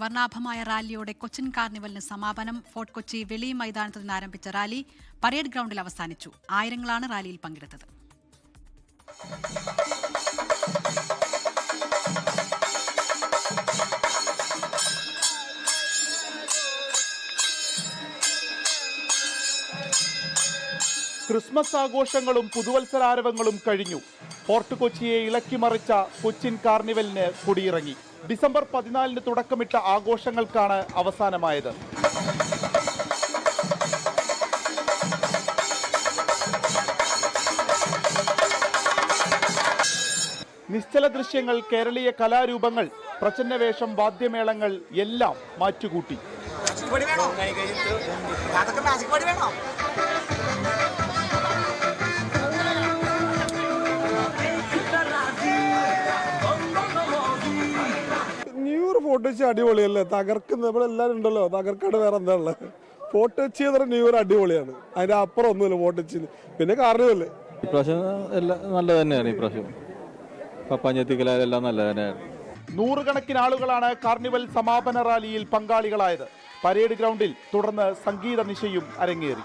വർണാഭമായ റാലിയോടെ കൊച്ചിൻ കാർണിവലിന് സമാപനം. ഫോർട്ട് കൊച്ചി വെളി മൈതാനത്ത് നിന്ന് ആരംഭിച്ച റാലി പരേഡ് ഗ്രൗണ്ടിൽ അവസാനിച്ചു. ആയിരങ്ങളാണ് റാലിയിൽ പങ്കെടുത്തത്. ക്രിസ്മസ് ആഘോഷങ്ങളും പുതുവത്സരാരവങ്ങളും കഴിഞ്ഞു. ഫോർട്ട് കൊച്ചിയെ ഇളക്കിമറിച്ച കൊച്ചിൻ കാർണിവലിന് കൊടിയിറങ്ങി. ഡിസംബർ പതിനാലിന് തുടക്കമിട്ട ആഘോഷങ്ങൾക്കാണ് അവസാനമായത്. നിശ്ചല ദൃശ്യങ്ങൾ കേരളീയ കലാരൂപങ്ങൾ പ്രച്ഛന്നവേഷം വാദ്യമേളങ്ങൾ എല്ലാം മാറ്റുകൂട്ടി. വെച്ച് അടിപൊളിയല്ലേ? തകർക്കുന്ന ഇവിടെ എല്ലാവരും ഉണ്ടല്ലോ. തകർക്കാണ് വേറെ എന്താ ഉള്ളത് ഫോട്ടോ വെച്ച് ചെയ്ത ന്യൂ അടിപൊളിയാണ്. അതിന്റെ അപ്പുറം ഒന്നുമില്ല പൊട്ടിച്ചിന് പിന്നെ കാരണമല്ലേ ഇപ്രാവശ്യം എല്ലാം നല്ലത് തന്നെയാണ് ഇപ്രാവശ്യം. പപ്പാഞ്ഞെത്തിക്കലെല്ലാം നല്ലത് തന്നെയാണ്. നൂറുകണക്കിന് ആളുകളാണ് കാർണിവൽ സമാപന റാലിയിൽ പങ്കാളികളായത്. പരേഡ് ഗ്രൗണ്ടിൽ തുടർന്ന് സംഗീത നിശയും അരങ്ങേറി.